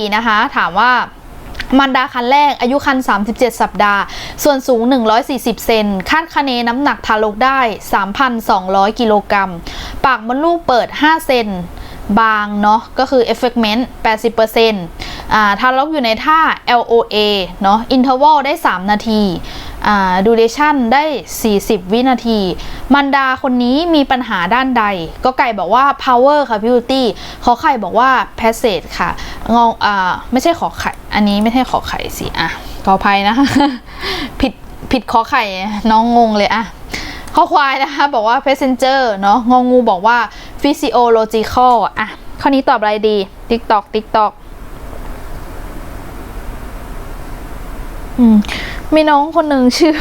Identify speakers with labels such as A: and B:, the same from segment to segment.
A: ีนะคะ ถามว่ามันดาคันแรก อายุคัน 37 สัปดาห์ ส่วนสูง 140 เซน คาดคะเนน้ำหนักทารกได้ 3,200 กิโลกรัม ปากมดลูกเปิด 5 เซน บางเนาะ ก็คือ effectment 80%อ่าทารกอยู่ในท่า LOA เนาะ interval ได้ 3 นาที อ่า duration ได้ 40 วินาที มันดาคนนี้มีปัญหาด้านใด ก็ไก่บอกว่า power ค่ะ beauty ขอไข่บอกว่า passage ค่ะงงอ่าไม่ใช่ขอไข่ อันนี้ไม่ใช่ขอไข่สิ อะ ขออภัยนะคะผิดผิดขอไข่น้องงงเลยอะข้อควายนะคะ บอกว่า passenger เนาะงองูบอกว่า physiological อะข้อนี้ตอบอะไรดี TikTok TikTok อืมมีน้องคนหนึ่งชื่อ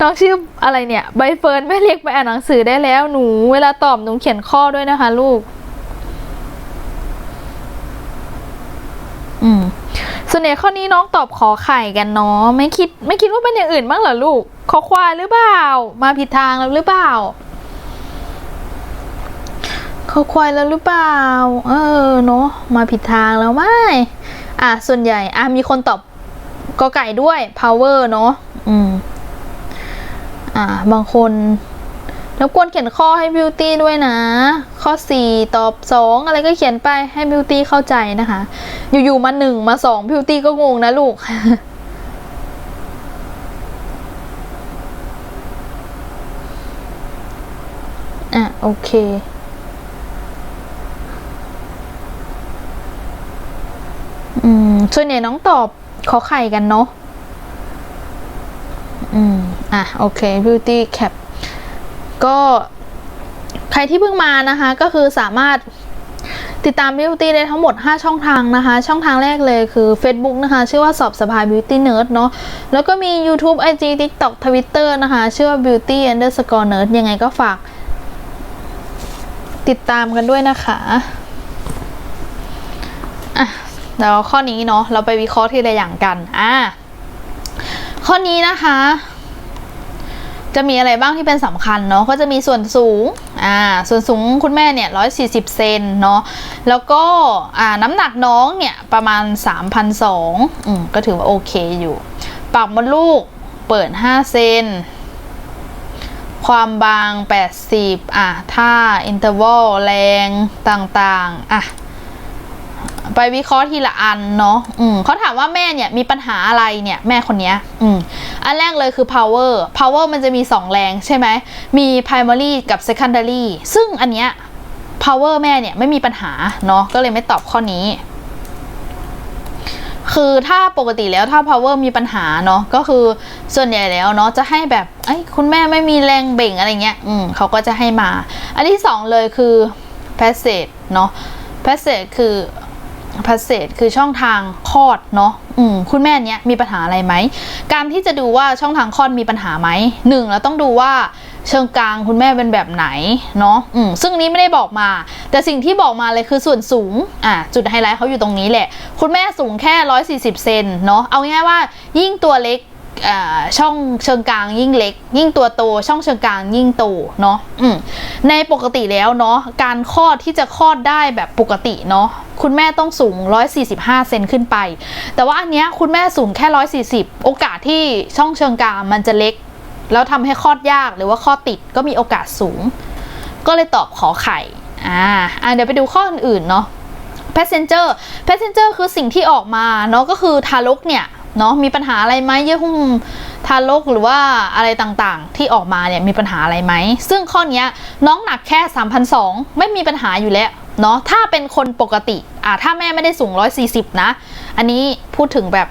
A: น้องชื่ออะไรเนี่ย ใบเฟิร์นแม่เรียกไปอ่านหนังสือได้แล้วหนู เวลาตอบหนูเขียนข้อด้วยนะคะ ลูก อืมส่วนใหญ่ข้อนี้น้องตอบขอไข่กันเนาะไม่คิด ไม่คิดว่าเป็นอย่างอื่นบ้างเหรอลูกขอควายหรือเปล่า มาผิดทางแล้วหรือเปล่าขอควายแล้วหรือเปล่า เออเนาะมาผิดทางแล้วไหมอะส่วนใหญ่ อะมีคนตอบ กอไก่ด้วย power เนาะอืม อ่า บางคนแล้วกวนเขียนข้อให้ beauty ด้วยนะ ข้อ 4 ตอบ 2 อะไรก็เขียนไปให้ beauty เข้าใจนะคะ อยู่ๆมา 1 มา2 beauty ก็งงนะลูก อะ โอเคอืมส่วนใหญ่น้องตอบ ขอไข่กันเนาะอืมอะโอเค beauty cap ก็ใครที่เพิ่งมานะคะ ก็คือสามารถติดตาม Beauty ได้ทั้งหมด 5 ช่องทางนะคะ ช่องทางแรกเลยคือ Facebook นะคะ ชื่อว่าสอบสภา Beauty Nerd เนาะแล้วก็มี YouTube IG TikTok Twitter นะคะ ชื่อว่า Beauty Underscore Nerd ยังไงก็ฝาก ติดตามกันด้วยนะคะอะ แล้วข้อนี้เนาะเราไปวิเคราะห์ทีละอย่างกันอะข้อนี้นะคะ จะมีอะไรบ้างที่เป็นสำคัญเนาะก็จะมีส่วนสูงอ่าส่วนสูงคุณแม่เนี่ย140เซนเนาะแล้วก็อ่าน้ำหนักน้องเนี่ยประมาณ3,200อืมก็ถือว่าโอเคอยู่ ปากมดลูกเปิด5เซนความบาง 80 อะท่าอินเตอร์วลแรงต่างๆ อะ ไปวิเคราะห์ทีละอันเนาะอืมเขาถามว่าแม่เนี่ยมีปัญหาอะไรเนี่ยแม่คนเนี้ยอืมอันแรกเลยคือ power power มันจะมี 2 แรงใช่ไหม มี primary กับ secondary ซึ่งอันเนี้ย power แม่เนี่ยไม่มีปัญหาเนาะก็เลยไม่ตอบข้อนี้ คือถ้าปกติแล้วถ้า power มีปัญหาเนาะก็คือส่วนใหญ่แล้วเนาะจะให้แบบไอ้คุณแม่ไม่มีแรงเบ่งอะไรเงี้ยอืมเขาก็จะให้มา อันที่สองเลยคือ passage เนาะ passage คือ พัสเศษคือช่องทางคลอดเนาะอืมคุณแม่เนี้ยมีปัญหาอะไรไหม การที่จะดูว่าช่องทางคลอดมีปัญหาไหมหนึ่งเราต้องดูว่าเชิงกลางคุณแม่เป็นแบบไหนเนาะอืมซึ่งนี้ไม่ได้บอกมา แต่สิ่งที่บอกมาเลยคือส่วนสูงอะจุดไฮไลท์เขาอยู่ตรงนี้แหละ คุณแม่สูงแค่ 140 เซนเนาะเอาง่ายว่ายิ่งตัวเล็ก ช่องเชิงกลางยิ่งเล็ก ยิ่งตัวโตช่องเชิงกลางยิ่งโตเนาะในปกติแล้วเนาะการคลอดที่จะคลอดได้แบบปกติเนาะคุณแม่ต้องสูง 145 เซนขึ้นไป แต่ว่าอันเนี้ยคุณแม่สูงแค่ 140 โอกาสที่ช่องเชิงกลางมันจะเล็ก แล้วทำให้คลอดยากหรือว่าคลอดติดก็มีโอกาสสูง ก็เลยตอบขอไข่อ่าอ่าเดี๋ยวไปดูข้ออื่นๆเนาะ passenger passenger คือสิ่งที่ออกมาเนาะก็คือทารกเนี่ย เนาะมีปัญหาอะไรไหมเยื่อหุ้มทารกหรือว่าอะไรต่างๆ ที่ออกมาเนี่ยมีปัญหาอะไรไหม ซึ่งข้อนี้น้องหนักแค่3,200ไม่มีปัญหาอยู่แล้วเนาะถ้าเป็นคนปกติอ่าถ้าแม่ไม่ได้สูง 140 นะ อันนี้พูดถึงแบบ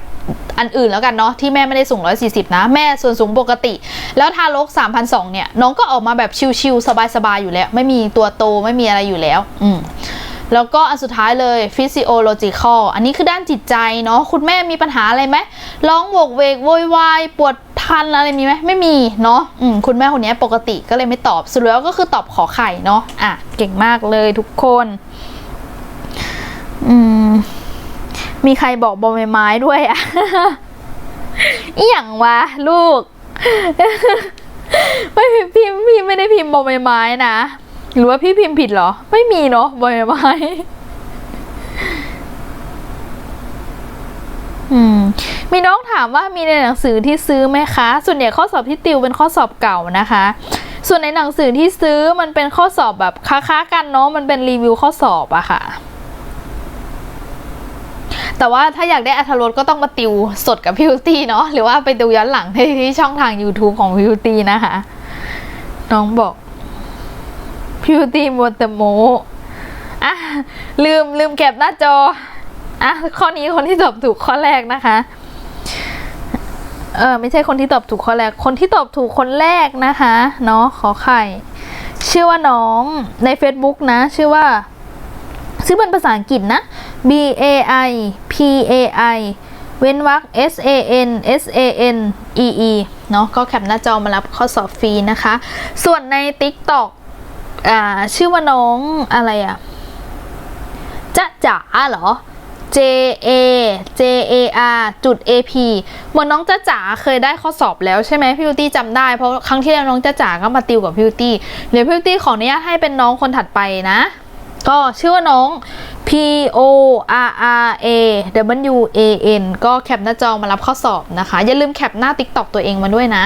A: อันอื่นแล้วกันเนาะที่แม่ไม่ได้สูง 140 นะ แม่ส่วนสูงปกติ แล้วทารก3,200เนี่ยน้องก็ออกมาแบบชิวๆสบายๆอยู่แล้ว ไม่มีตัวโตไม่มีอะไรอยู่แล้ว อืม แล้วก็อันสุดท้ายเลย physiological อันนี้คือด้านจิตใจเนาะคุณแม่มีปัญหาอะไรไหมร้องโวกเวกโวยวายปวดทันอะไรมีไหมไม่มีเนาะอืมคุณแม่คนนี้ปกติก็เลยไม่ตอบสุดแล้วก็คือตอบขอไข่เนาะอะเก่งมากเลยทุกคนอืมมีใครบอกบอใบไม้ด้วยอะอีหยังวะลูก ไม่พิมพ์พี่ไม่ได้พิมพ์บอใบไม้นะ หรือว่าพี่พิมพ์ผิดเหรอ ไม่มีเนาะบอใบไม้อืมมีน้องถามว่ามีในหนังสือที่ซื้อไหมคะ ส่วนใหญ่ข้อสอบที่ติวเป็นข้อสอบเก่านะคะ ส่วนในหนังสือที่ซื้อมันเป็นข้อสอบแบบค้าๆกันเนาะ มันเป็นรีวิวข้อสอบอะค่ะ แต่ว่าถ้าอยากได้อัธรสก็ต้องมาติวสดกับพิวตี้เนาะ หรือว่าไปดูย้อนหลังที่ที่ช่องทาง YouTube ของพิวตี้นะคะ น้องบอก พิวตี้มัวแต่โมอะลืมลืมแคปหน้าจออะข้อนี้คนที่ตอบถูกข้อแรกนะคะเออไม่ใช่คนที่ตอบถูกข้อแรก คนที่ตอบถูกคนแรกนะคะเนาะขอไข่ชื่อว่าน้องใน Facebook นะ ชื่อว่าชื่อเป็นภาษาอังกฤษนะ B A I P A I เว้นวรรค S A N S A N E E เนาะก็แคปหน้าจอมารับข้อสอบฟรีนะคะ ส่วนใน TikTok อ่าชื่อว่าน้องอะไรอะจ๊ะจ๋าเหรอ J A J A R จุด A P เหมือนน้องจะจ๋าเคยได้ข้อสอบแล้วใช่ไหมพี่บิวตี้จำได้เพราะครั้งที่แล้วน้องจะจ๋าก็มาติวกับพี่บิวตี้เดี๋ยวพี่บิวตี้ขออนุญาตให้เป็นน้องคนถัดไปนะ ก็ชื่อว่าน้อง P O R R A W A N ก็แคปหน้าจอมารับข้อสอบนะคะ อย่าลืมแคปหน้า TikTok ตัวเองมาด้วยนะ